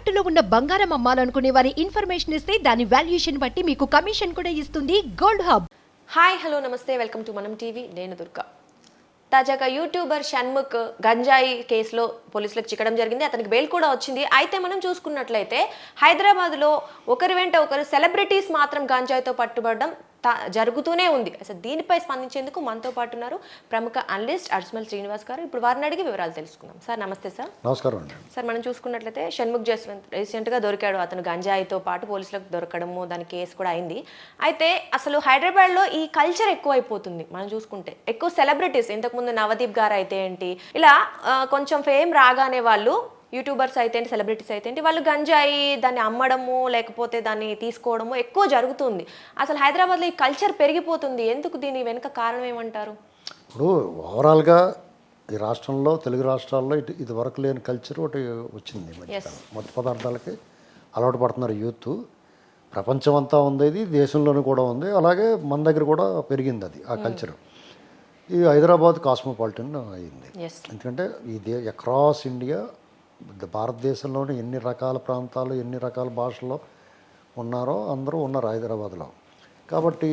తాకట్టులో ఉన్న బంగారం అమ్మాలనుకునే వారి ఇన్ఫర్మేషన్ ఇస్తే దాని వాల్యుయేషన్ బట్టి మీకు కమిషన్ కూడా ఇస్తుంది గోల్డ్ హబ్. హాయ్ హలో నమస్తే. Welcome to Manam TV. నేను దుర్గా. తాజాగా యూట్యూబర్ షణ్ముఖ్ గంజాయి కేసులో పోలీసులకు చిక్కడం జరిగింది. అతనికి బెయిల్ కూడా వచ్చింది. అయితే మనం చూసుకున్నట్లయితే హైదరాబాద్లో ఒకరి వెంట ఒకరు సెలబ్రిటీస్ మాత్రం గంజాయితో పట్టుబడడం జరుగుతూనే ఉంది. అసలు దీనిపై స్పందించేందుకు మనతో పాటు ఉన్నారు ప్రముఖ అనలిస్ట్ అర్స్మల్ శ్రీనివాస్ గారు. ఇప్పుడు వారిని అడిగి వివరాలు తెలుసుకుందాం. సార్ నమస్తే సార్. నమస్కారం అండి. సార్ మనం చూసుకున్నట్లయితే షణ్ముఖ్ జస్వంత్ రీసెంట్గా దొరికాడు. అతను గంజాయితో పాటు పోలీసులకు దొరకడము దాని కేసు కూడా అయింది. అయితే అసలు హైదరాబాద్లో ఈ కల్చర్ ఎక్కువ అయిపోతుంది మనం చూసుకుంటే ఎక్కువ సెలబ్రిటీస్ ఇంతకుముందు నవదీప్ గారు అయితే ఏంటి ఇలా కొంచెం ఫేమ్ రాగానే వాళ్ళు యూట్యూబర్స్ అయితే సెలబ్రిటీస్ అయితే వాళ్ళు గంజాయి దాన్ని అమ్మడము లేకపోతే దాన్ని తీసుకోవడము ఎక్కువ జరుగుతుంది. అసలు హైదరాబాద్లో ఈ కల్చర్ పెరిగిపోతుంది. ఎందుకు దీని వెనుక కారణం ఏమంటారు? ఇప్పుడు ఓవరాల్గా ఈ రాష్ట్రంలో తెలుగు రాష్ట్రాల్లో ఇటు ఇది వరకు లేని కల్చర్ ఒకటి వచ్చింది ఈ. మత్తు పదార్థాలకి అలవాటు పడుతున్నారు యూత్. ప్రపంచం అంతా ఉంది ఇది దేశంలోనూ కూడా ఉంది. అలాగే మన దగ్గర కూడా పెరిగింది అది ఆ కల్చర్. ఇది హైదరాబాద్ కాస్మోపాలిటన్ అయింది. ఎందుకంటే ఈ దే అక్రాస్ ఇండియా భారతదేశంలోని ఎన్ని రకాల ప్రాంతాలు ఎన్ని రకాల భాషల్లో ఉన్నారో అందరూ ఉన్నారు హైదరాబాద్లో. కాబట్టి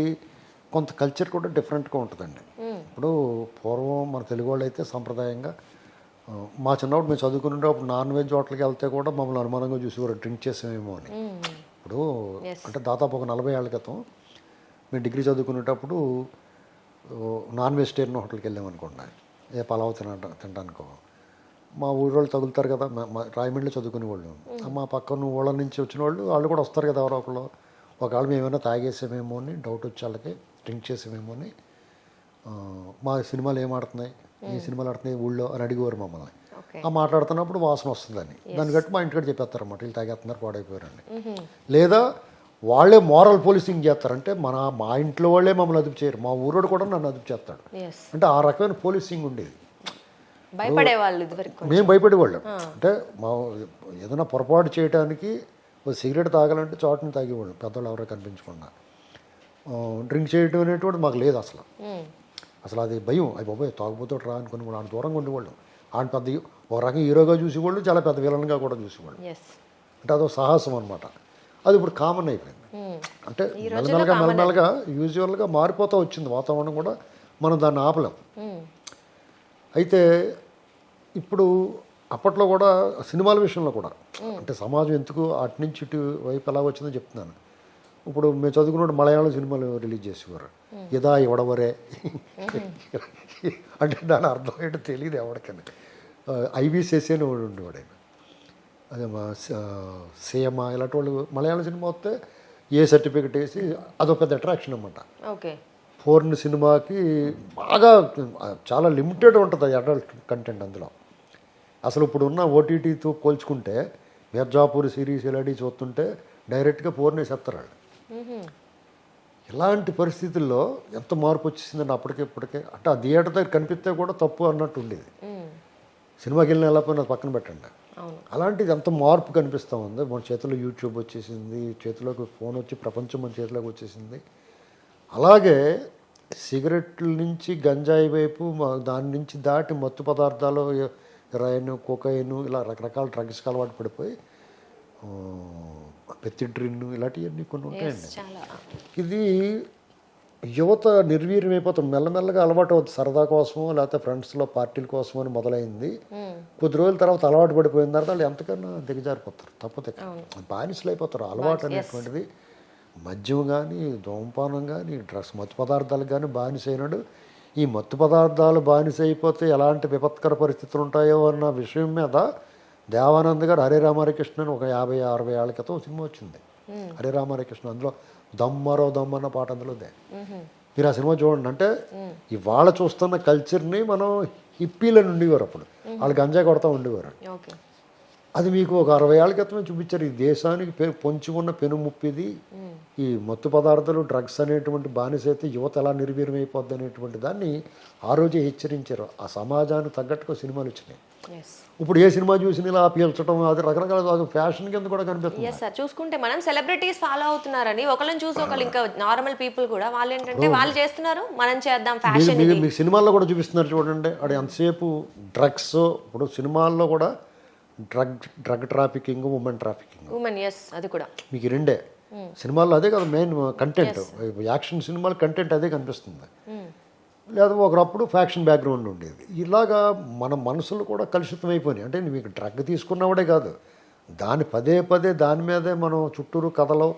కొంత కల్చర్ కూడా డిఫరెంట్గా ఉంటుందండి. ఇప్పుడు పూర్వం మన తెలుగు వాళ్ళు అయితే సంప్రదాయంగా మా చిన్నప్పుడు మేము చదువుకునేటప్పుడు నాన్ వెజ్ హోటల్కి వెళ్తే కూడా మమ్మల్ని అనుమానంగా చూసేవారు డ్రింక్ చేసామేమో అని. ఇప్పుడు అంటే దాదాపు ఒక నలభై ఏళ్ళ క్రితం మేము డిగ్రీ చదువుకునేటప్పుడు నాన్ వెజిటేరియన్ హోటల్కి వెళ్ళామనుకోండి. ఏ పలావ్ తిన తినడానికో. మా ఊరి వాళ్ళు తగులుతారు కదా రాయమండ్రిలో చదువుకునే వాళ్ళు. మా పక్కన ఊళ్ళ నుంచి వచ్చిన వాళ్ళు వాళ్ళు కూడా వస్తారు కదా ఎవరో ఒకళ్ళు. ఒకవేళ మేము ఏమైనా తాగేసామేమో అని డౌట్ వచ్చి వాళ్ళకి డ్రింక్ చేసామేమో అని మా సినిమాలు ఏం ఆడుతున్నాయి ఈ సినిమాలు ఆడుతున్నాయి ఊళ్ళో అని అడిగేవారు మమ్మల్ని. ఆ మాట్లాడుతున్నప్పుడు వాసన వస్తుందని దాన్ని. బట్టి మా ఇంటికి చెప్పేస్తారన్నమాట వీళ్ళు తాగేస్తున్నారు పాడైపోయారని. లేదా వాళ్ళే మోరల్ పోలీసింగ్ చేస్తారంటే మన మా ఇంట్లో వాళ్ళే మమ్మల్ని అదుపు చేయరు. మా ఊరోడు కూడా నన్ను అదుపు చేస్తాడు. అంటే ఆ రకమైన పోలీసింగ్ ఉండేది. ఇదివరకు మేము భయపడేవాళ్ళం. అంటే మా ఏదైనా పొరపాటు చేయడానికి ఒక సిగరెట్ తాగాలంటే చాటుని తాగేవాళ్ళం పెద్దవాళ్ళు ఎవరో కనిపించకుండా. డ్రింక్ చేయడం అనేటువంటి మాకు లేదు అసలు. అసలు అది భయం. అవి బాబాయ్ తాగుబోతూ రా అనుకుని కూడా ఆయన దూరంగా ఉండేవాళ్ళం. ఆయన పెద్ద ఒక రకంగా హీరోగా చూసేవాళ్ళు చాలా పెద్ద విలన్గా కూడా చూసేవాళ్ళు. అంటే అదో సాహసం అనమాట అది ఇప్పుడు కామన్ అయిపోయింది. అంటే మెల్లమెల్లగా మెల్లమెల్లగా యూజువల్గా మారిపోతూ వచ్చింది వాతావరణం కూడా మనం దాన్ని ఆపలేం. అయితే ఇప్పుడు అప్పట్లో కూడా సినిమాల విషయంలో కూడా అంటే సమాజం ఎందుకు అటు నుంచి ఇటు వైపు ఎలా వచ్చిందో చెప్తున్నాను. ఇప్పుడు మేము చదువుకున్నప్పుడు మలయాళం సినిమాలు రిలీజ్ చేసేవారు. ఇదా ఇవడవరే అంటే దాని అర్థం ఏంటో తెలియదు ఎవరికని. ఐవి వాడు ఉండేవాడు ఆయన. అదే మా సీఎమ ఇలాంటి వాళ్ళు మలయాళం సినిమా వస్తే ఏ సర్టిఫికెట్ వేసి అదొక పెద్ద అట్రాక్షన్ అన్నమాట. ఓకే. ఫోర్న్ సినిమాకి బాగా చాలా లిమిటెడ్ ఉంటుంది అడల్ట్ కంటెంట్ అందులో అసలు ఇప్పుడు ఉన్న ఓటీటీతో పోల్చుకుంటే మిర్జాపూర్ సిరీస్ ఇలాంటి చూస్తుంటే డైరెక్ట్గా వాళ్ళు మ్మ్. ఇలాంటి పరిస్థితుల్లో ఎంత మార్పు వచ్చేసిందండి అప్పటికే ఇప్పటికే అంటే ఆ థియేటర్ దగ్గర కనిపిస్తే కూడా తప్పు అన్నట్టు ఉండేది. సినిమాకి వెళ్ళిన వెళ్ళకపోయినా అది పక్కన పెట్టండి అలాంటిది ఎంత మార్పు కనిపిస్తూ ఉంది మన చేతిలో యూట్యూబ్ వచ్చేసింది చేతిలోకి ఫోన్ వచ్చి ప్రపంచం మన చేతిలోకి వచ్చేసింది అలాగే సిగరెట్ల నుంచి గంజాయి వైపు దాని నుంచి దాటి మత్తు పదార్థాలు హెరాయిన్ కోకైన్ ఇలా రకరకాల డ్రగ్స్కి అలవాటు పడిపోయి పెత్తిడ్రిన్ ఇలాంటివన్నీ కొన్ని ఉంటాయండి. ఇది యువత నిర్వీర్యం అయిపోతుంది మెల్లమెల్లగా అలవాటు అవుతుంది. సరదా కోసమో లేకపోతే ఫ్రెండ్స్లో పార్టీల కోసమో అని మొదలైంది. మ్మ్. కొద్ది రోజుల తర్వాత అలవాటు పడిపోయిన తర్వాత వాళ్ళు ఎంతకన్నా దిగజారిపోతారు. తప్పతే బానిసలు అయిపోతారు అలవాటు అనేటువంటిది మద్యం కానీ ధూమపానం కానీ డ్రగ్స్ మత్తు పదార్థాలకు కానీ బానిస అయినాడు ఈ మత్తు పదార్థాలు బానిస అయిపోతే ఎలాంటి విపత్కర పరిస్థితులు ఉంటాయో అన్న విషయం మీద దేవానంద్ గారు హరే రామారాకృష్ణ అని ఒక యాభై అరవై ఏళ్ళ క్రితం సినిమా వచ్చింది. హరే రామారాకృష్ణ అందులో దమ్మరో దమ్ అన్న పాట అందులోదే. మీరు ఆ సినిమా చూడండి. అంటే ఇవాళ చూస్తున్న కల్చర్ని మనం హిప్పీలను ఉండేవారు అప్పుడు వాళ్ళు గంజా కొడతా ఉండేవారు. అది మీకు ఒక అరవై ఏళ్ళ క్రితమే చూపించారు. ఈ దేశానికి పొంచి ఉన్న పెనుముప్పిది ఈ మత్తు పదార్థాలు డ్రగ్స్ అనేటువంటి బానిస అయితే యువత ఎలా నిర్వీర్యమైపోద్ది అనేటువంటి దాన్ని ఆ రోజే హెచ్చరించారు. ఆ సమాజానికి తగ్గట్టుగా సినిమాలు వచ్చినాయి. ఇప్పుడు ఏ సినిమా చూసినా ఇలా పీల్చడం అది రకరకాల ఫ్యాషన్ కింద కూడా కనిపిస్తుంది. సార్ చూసుకుంటే మనం సెలబ్రిటీస్ ఫాలో అవుతున్నారని ఒకళ్ళని చూసి ఒకళ్ళు ఇంకా నార్మల్ పీపుల్ కూడా వాళ్ళు ఏంటంటే వాళ్ళు చేస్తున్నారు మనం చేద్దాం ఫ్యాషన్ మీకు సినిమాల్లో కూడా చూపిస్తున్నారు చూడండి. అది ఎంతసేపు డ్రగ్స్ ఇప్పుడు సినిమాల్లో కూడా drug drug trafficking women trafficking women yes అది కూడా. మీకు రెండే. సినిమాల్లో అదే కదా మెయిన్ కంటెంట్ యాక్షన్ సినిమాల కంటెంట్ అదే కనిపిస్తుంది. లేదా ఒకప్పుడు ఫ్యాక్షన్ బ్యాక్గ్రౌండ్ ఉండేది. ఇలాగా మన మనసులు కూడా కలుషితం అయిపోయినాయి. అంటే మీకు డ్రగ్ తీసుకున్నవాడే కాదు. దాని పదే పదే దాని మీదే మనం చుట్టూరు కథలో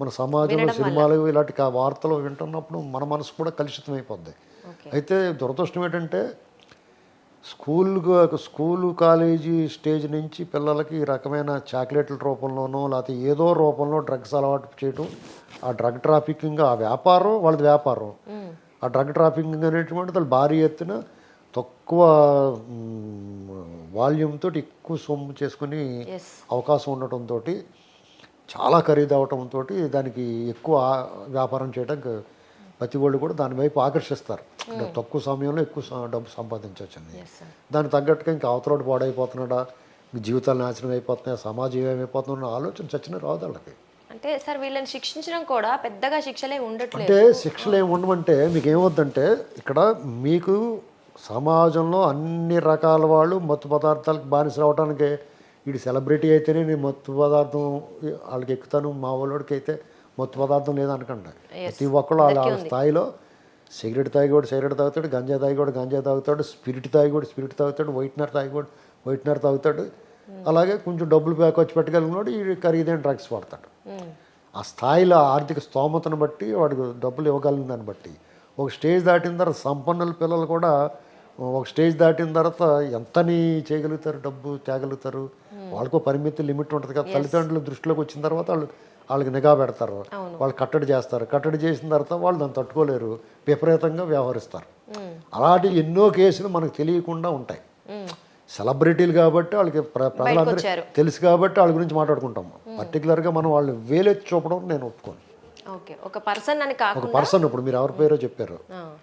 మన సమాజంలో సినిమాలు ఇలాంటి వార్తలు వింటున్నప్పుడు మన మనసు కూడా కలుషితం అయిపోద్ది. అయితే దురదృష్టం ఏంటంటే స్కూల్ స్కూలు కాలేజీ స్టేజ్ నుంచి పిల్లలకి ఈ రకమైన చాక్లెట్ల రూపంలోనో లేకపోతే ఏదో రూపంలో డ్రగ్స్ అలవాటు చేయటం ఆ డ్రగ్ ట్రాఫికింగ్ ఆ వ్యాపారం వాళ్ళది వ్యాపారం. ఆ డ్రగ్ ట్రాఫికింగ్ అనేటువంటిది వాళ్ళు భారీ ఎత్తున తక్కువ వాల్యూమ్ తోటి ఎక్కువ సొమ్ము చేసుకుని అవకాశం ఉండటంతో చాలా ఖరీదు అవటంతో దానికి ఎక్కువ వ్యాపారం చేయడానికి ప్రతి వాళ్ళు కూడా దాని వైపు ఆకర్షిస్తారు. అంటే తక్కువ సమయంలో ఎక్కువ డబ్బు సంపాదించవచ్చని దానికి తగ్గట్టుగా ఇంకా అవతలోడు పాడైపోతున్నాడా? జీవితాలు నాశనం అయిపోతున్నాయి? సమాజం ఏమైపోతుందో ఆలోచన చచ్చిన రాదు వాళ్ళకి. అంటే సార్ వీళ్ళని శిక్షించడం కూడా పెద్దగా శిక్షలే ఉండట్లేదు. అంటే శిక్షలు ఏమి ఉండమంటే మీకు ఏమవుద్దంటే ఇక్కడ మీకు సమాజంలో అన్ని రకాల వాళ్ళు మత్తు పదార్థాలకు బానిస అవడానికి వీడు సెలబ్రిటీ అయితేనే నేను మత్తు పదార్థం వాళ్ళకి ఎక్కుతాను మా వాళ్ళకి అయితే మత్తు పదార్థం లేదనకండి. ప్రతి ఒక్కళ్ళు వాళ్ళ స్థాయిలో సిగరెట్ తాగివాడు సిగరెట్ తాగుతాడు గంజా తాగివాడు గంజా తాగుతాడు స్పిరిట్ తాగివాడు స్పిరిట్ తాగుతాడు వైట్నర్ తాగివాడు వైట్నర్ తాగుతాడు. అలాగే కొంచెం డబ్బులు బ్యాక్ వచ్చి పెట్టగలిగినోడు ఈ ఖరీదైన డ్రగ్స్ వాడతాడు. ఆ స్థాయిలో ఆర్థిక స్తోమతను బట్టి వాడికి డబ్బులు ఇవ్వగలిగిన దాన్ని బట్టి. ఒక స్టేజ్ దాటిన తర్వాత సంపన్నుల పిల్లలు కూడా ఒక స్టేజ్ దాటిన తర్వాత ఎంతని చేయగలుగుతారు డబ్బు తేగలుగుతారు? వాళ్ళకు పరిమితి లిమిట్ ఉంటుంది కదా తల్లిదండ్రుల దృష్టిలోకి వచ్చిన తర్వాత వాళ్ళు వాళ్ళకి నిఘా పెడతారు. వాళ్ళు కట్టడి చేస్తారు. కట్టడి చేసిన తర్వాత వాళ్ళు దాన్ని తట్టుకోలేరు. విపరీతంగా వ్యవహరిస్తారు. అలాంటి ఎన్నో కేసులు మనకు తెలియకుండా ఉంటాయి. సెలబ్రిటీలు కాబట్టి వాళ్ళకి ప్ర- ప్రజలందరూ. తెలుసు కాబట్టి వాళ్ళ గురించి మాట్లాడుకుంటాం పర్టికులర్గా మనం వాళ్ళు వేలెత్తి చూపడం నేను ఒప్పుకోను. ఓకే. ఒక పర్సన్ అని ఒక పర్సన్ ఇప్పుడు మీరు ఎవరి పేరో చెప్పారు.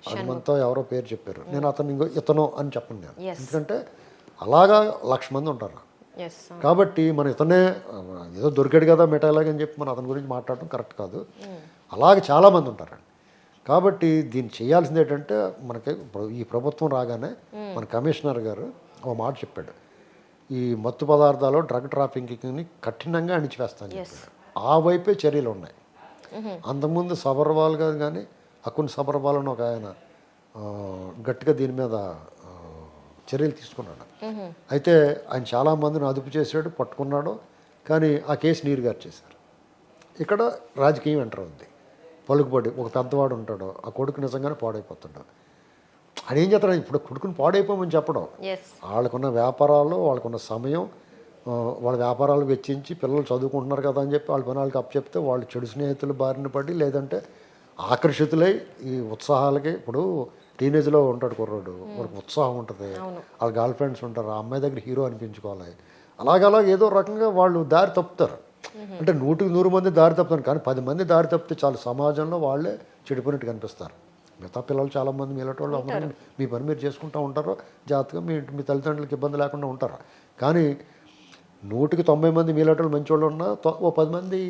హనుమంతో ఎవరో పేరు చెప్పారు. నేను అతను ఇంకో ఇతను అని చెప్పను నేను. Yes. ఎందుకంటే అలాగా లక్ష మంది ఉంటారు. కాబట్టి మన ఇతనే ఏదో దొరికాడు కదా అని చెప్పి మనం అతని గురించి మాట్లాడటం కరెక్ట్ కాదు. అలాగే చాలామంది ఉంటారండి. కాబట్టి దీన్ని చేయాల్సింది ఏంటంటే మనకి ఈ ప్రభుత్వం రాగానే మన కమిషనర్ గారు ఒక మాట చెప్పాడు. ఈ మత్తు పదార్థాలు డ్రగ్ ట్రాఫికింగ్ని కఠినంగా అణిచివేస్తాను చెప్పాడు. ఆ వైపే చర్యలు ఉన్నాయి. అంతకుముందు సబర్వాల్ గారు కానీ అకున్ సబర్వాల్ అని ఒక ఆయన గట్టిగా దీని మీద చర్యలు తీసుకున్నాడు. అయితే ఆయన చాలా మందిని అదుపు చేశాడు పట్టుకున్నాడు కానీ ఆ కేసు నీరుగారు చేశారు. ఇక్కడ రాజకీయం ఎంటర్ ఉంది పలుకుబడి ఒక పెద్దవాడు ఉంటాడు ఆ కొడుకు నిజంగానే పాడైపోతాడు. ఆయన ఏం చేస్తాడు? ఇప్పుడు కొడుకుని పాడైపోమని చెప్పడం. వాళ్ళకున్న వ్యాపారాలు వాళ్ళకున్న సమయం వాళ్ళ వ్యాపారాలు వెచ్చించి పిల్లలు చదువుకుంటున్నారు కదా అని చెప్పి వాళ్ళ పని వాళ్ళకి అప్పచెప్తే వాళ్ళు చెడు స్నేహితులు బారిన పడి లేదంటే ఆకర్షితులై ఈ ఉత్సాహాలకి ఇప్పుడు టీనేజ్లో ఉంటాడు కుర్రాడు. వాడికి ఉత్సాహం ఉంటుంది. వాళ్ళ గర్ల్ ఫ్రెండ్స్ ఉంటారు. ఆ అమ్మాయి దగ్గర హీరో అనిపించుకోవాలి. అలాగలా ఏదో రకంగా వాళ్ళు దారి తప్పుతారు. అంటే నూటికి నూరు మంది దారి తప్పుతారు. కానీ పది మంది దారి తప్పితే చాలు సమాజంలో వాళ్ళే చెడిపోయినట్టు కనిపిస్తారు. మిగతా పిల్లలు చాలామంది మీలాంటి వాళ్ళు అందరూ మీ పని మీరు చేసుకుంటూ ఉంటారు. జాగ్రత్తగా మీ మీ తల్లిదండ్రులకు ఇబ్బంది లేకుండా ఉంటారు. కానీ నూటికి తొంభై మంది మీలాంటి వాళ్ళు మంచి వాళ్ళు ఉన్నా ఓ పది మంది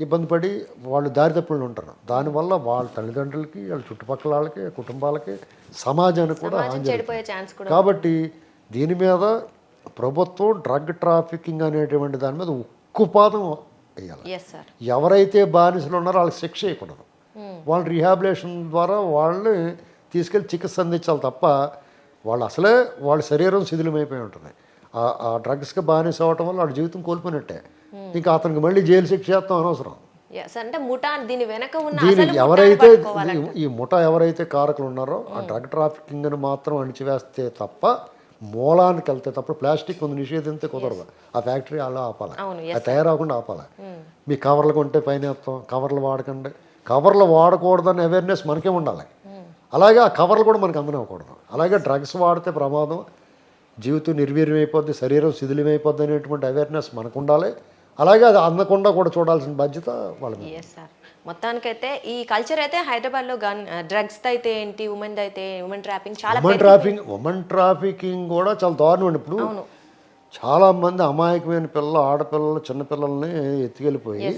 ఇబ్బంది పడి వాళ్ళు దారి తప్పులు ఉంటారు దానివల్ల వాళ్ళ తల్లిదండ్రులకి వాళ్ళ చుట్టుపక్కల వాళ్ళకి కుటుంబాలకి సమాజానికి కూడా హాని కాబట్టి దీని మీద ప్రభుత్వం డ్రగ్ ట్రాఫికింగ్ అనేటువంటి దాని మీద ఉక్కుపాదం వేయాలి. ఎవరైతే బానిసలు ఉన్నారో వాళ్ళకి శిక్ష చేయకూడదు వాళ్ళ రీహాబిలేషన్ ద్వారా వాళ్ళని తీసుకెళ్ళి చికిత్స అందించాలి తప్ప వాళ్ళు అసలే వాళ్ళ శరీరం శిథిలమైపోయి ఉంటుంది. ఆ- ఆ డ్రగ్స్కి బానిస అవ్వటం వల్ల వాళ్ళ జీవితం కోల్పోయినట్టే. ఇంకా అతనికి మళ్ళీ జైలు శిక్ష చేస్తాం అనవసరం. ఎస్ అంటే ముఠా దీని వెనక ఉన్న దీనికి అసలు ముఠాని ఎవరైతే. ఈ- ముఠ ఎవరైతే కారకులు ఉన్నారో ఆ డ్రగ్ ట్రాఫికింగ్ని మాత్రం అణిచివేస్తే తప్ప మూలానికి వెళ్తే తప్ప ప్లాస్టిక్ ఉంది నిషేధించే కుదరదు. ఆ ఫ్యాక్టరీ అలా ఆపాలి. అది తయారవకుండా ఆపాలి. మీ కవర్లు కొంటే పైన వేస్తాం కవర్లు వాడకండి. కవర్లు వాడకూడదని అవేర్నెస్ మనకే ఉండాలి. అలాగే ఆ కవర్లు కూడా మనకు అందనివ్వకూడదు అలాగే డ్రగ్స్ వాడితే ప్రమాదం జీవితం నిర్వీర్యం అయిపోద్ది శరీరం శిథిలమైపోద్ది అనేటువంటి అవేర్నెస్ మనకు ఉండాలి. అలాగే అది అందకుండా కూడా చూడాల్సిన బాధ్యత వాళ్ళ సార్ మొత్తానికైతే ఈ కల్చర్ అయితే హైదరాబాద్లో గన్ డ్రగ్స్ అయితే ఏంటి ఉమెన్ అయితే ఉమెన్ ట్రాపింగ్ చాలా ఉమెన్ ట్రాఫింగ్ ఉమెన్ ట్రాఫికింగ్ కూడా చాలా దారుణం ఇప్పుడు చాలా మంది అమాయకమైన పిల్లలు ఆడపిల్లలు చిన్నపిల్లల్ని ఎత్తుకెళ్ళిపోయి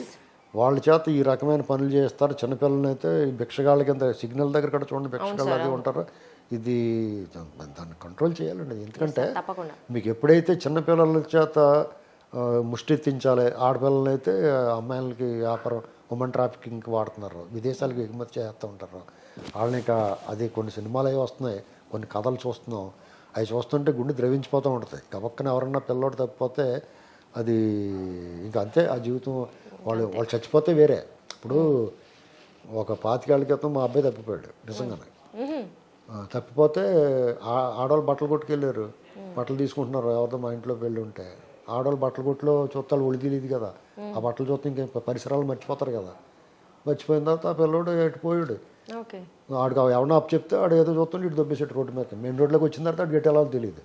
వాళ్ళ చేత ఈ రకమైన పనులు చేస్తారు. చిన్నపిల్లల్ని అయితే ఈ భిక్షగాళ్ళ కింద సిగ్నల్ దగ్గర కూడా చూడండి భిక్షగాళ్ళు అది ఉంటారు. ఇది దాన్ని కంట్రోల్ చేయాలండి. ఎందుకంటే తప్పకుండా. మీకు ఎప్పుడైతే చిన్నపిల్లల చేత ముష్టెత్తించాలి ఆడపిల్లలు అయితే అమ్మాయిలకి వ్యాపారం ఉమెన్ ట్రాఫికింగ్కి వాడుతున్నారు. విదేశాలకు ఎగుమతి చేస్తూ ఉంటారు. వాళ్ళని ఇక అది కొన్ని సినిమాలు అవి వస్తున్నాయి. కొన్ని కథలు చూస్తున్నాం. అవి చూస్తుంటే గుండె ద్రవించిపోతూ ఉంటుంది. గబక్కన ఎవరన్నా పిల్లోడు తప్పిపోతే అది ఇంకా అంతే. ఆ జీవితం వాళ్ళు వాళ్ళు చచ్చిపోతే వేరే. ఇప్పుడు ఒక పాతికేళ్ళ క్రితం మా అబ్బాయి తప్పిపోయాడు నిజంగానే. తప్పిపోతే ఆ- ఆడవాళ్ళు బట్టలు కొట్టుకెళ్ళారు. బట్టలు తీసుకుంటున్నారు. ఎవరితో మా ఇంట్లో వెళ్ళి ఉంటే. ఆడవాళ్ళు బట్టల కొట్టులో చూస్తాలు ఒడి తెలియదు కదా. ఆ బట్టలు చూస్తే ఇంకా పరిసరాలు మర్చిపోతారు కదా. మర్చిపోయిన తర్వాత ఆ పిల్లోడు ఓకే. ఆడికి ఎవరినో అప్పు చెప్తే ఆడు ఏదో చూస్తుంటే ఇటు దొబ్బేసాడు రోడ్డు మీద. మెయిన్ రోడ్లోకి వచ్చిన తర్వాత ఆడు గట్టి ఎలా తెలియదు.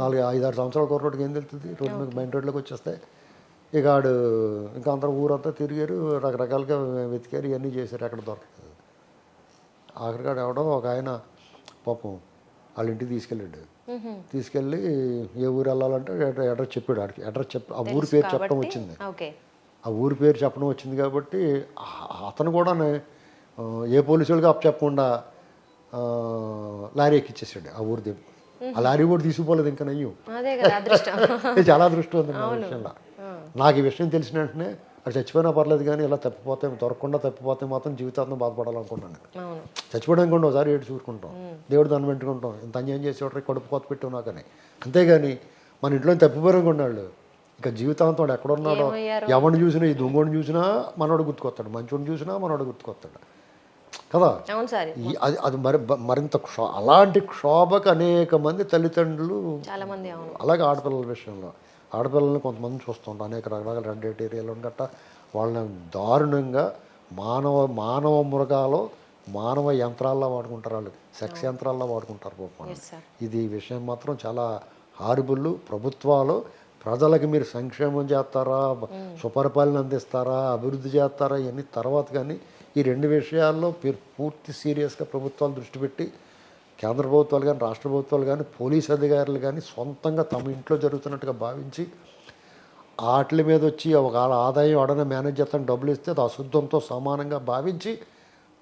నాలుగు ఐదు ఆరు సంవత్సరాల కొర రోడ్డుకి ఏం తెలుస్తుంది? రోడ్డు మీద మెయిన్ రోడ్లోకి వచ్చేస్తే ఇక ఆడు ఇంకా అందరూ ఊరంతా తిరిగారు రకరకాలుగా వెతికారు ఇవన్నీ చేశారు ఎక్కడ దొరకలేదు ఆఖరికాడ ఎవడో ఒక ఆయన పాపం వాళ్ళ ఇంటికి తీసుకెళ్ళాడు. తీసుకెళ్ళి ఏ ఊరు వెళ్ళాలంటే అడ్ర- అడ్రస్ చెప్పాడు ఆడికి. అడ్రస్ చెప్ప ఆ ఊరి పేరు చెప్పడం వచ్చింది. ఆ ఊరి పేరు చెప్పడం వచ్చింది కాబట్టి అతను కూడా ఏ పోలీసు వాళ్ళకి అప్ చెప్పకుండా లారీ ఎక్కిచ్చేసాడు ఆ ఊరి దింపు ఆ లారీ కూడా తీసుకుపోలేదు ఇంకా నయ్యం. అదృష్టం. చాలా దృష్టి ఉంది నా విషయంలో. నాకు ఈ విషయం తెలిసిన వెంటనే అది చచ్చిపోయినా పర్లేదు కానీ ఇలా తప్పిపోతే దొరకకుండా తప్పిపోతే మాత్రం జీవితాంతం బాధపడాలనుకున్నాను అవును. చచ్చిపోవడానికి కూడా ఒకసారి ఏడు చూసుకుంటాం. దేవుడు దాన్ని పెట్టుకుంటాం ఇంత అన్యాయం చేసేవాడు కడుపు కోత పెట్టావు నాకని అంతేగాని మన ఇంట్లో తప్పిపోయారు కొన్నాళ్ళు ఇక జీవితాంతం వాడు ఎక్కడున్నాడో ఎవరిని చూసినా ఈ దొంగోడిని చూసినా మనోడు గుర్తుకొస్తాడు. మంచోడిని చూసినా మనోడు గుర్తుకొస్తాడు. కదా? అది అది మరి మరింత క్షో అలాంటి క్షోభకు అనేక మంది తల్లిదండ్రులు అలాగే ఆడపిల్లల విషయంలో. ఆడపిల్లల్ని కొంతమంది చూస్తుంటాం అనేక రకరకాల రెడ్ ఏరియాలో గట్ట వాళ్ళని దారుణంగా మానవ మానవ మృగాలు మానవ యంత్రాల్లో వాడుకుంటారు వాళ్ళు. సెక్స్ యంత్రాల్లో వాడుకుంటారు పాపం ఇది విషయం మాత్రం చాలా హారిబుల్ ప్రభుత్వాలు ప్రజలకు మీరు సంక్షేమం చేస్తారా? సుపరిపాలన అందిస్తారా? అభివృద్ధి చేస్తారా? ఇవన్నీ తర్వాత కానీ ఈ రెండు విషయాల్లో మీరు పూర్తి సీరియస్గా ప్రభుత్వాలు దృష్టి పెట్టి కేంద్ర ప్రభుత్వాలు కానీ రాష్ట్ర ప్రభుత్వాలు కానీ పోలీస్ అధికారులు కానీ సొంతంగా తమ ఇంట్లో జరుగుతున్నట్టుగా భావించి వాటి మీద వచ్చి ఒక ఆదాయం ఎవడైనా మేనేజ్ చేస్తాను డబ్బులు ఇస్తే అది అశుద్ధంతో సమానంగా భావించి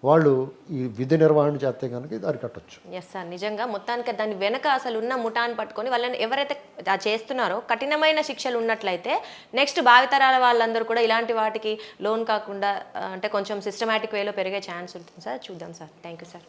వాళ్ళు ఈ విధి నిర్వహణ చేస్తే కనుక ఇది అరికట్టచ్చు ఎస్ సార్ నిజంగా మొత్తానికి దాని వెనక అసలు ఉన్న ముఠాన్ని పట్టుకొని వాళ్ళని ఎవరైతే ఆ చేస్తున్నారో కఠినమైన శిక్షలు ఉన్నట్లయితే నెక్స్ట్ భావితరాల వాళ్ళందరూ కూడా ఇలాంటి వాటికి లోన్ కాకుండా అంటే కొంచెం సిస్టమేటిక్ వేలో పెరిగే ఛాన్స్ ఉంటుంది. సార్ చూద్దాం సార్ థ్యాంక్ యూ సార్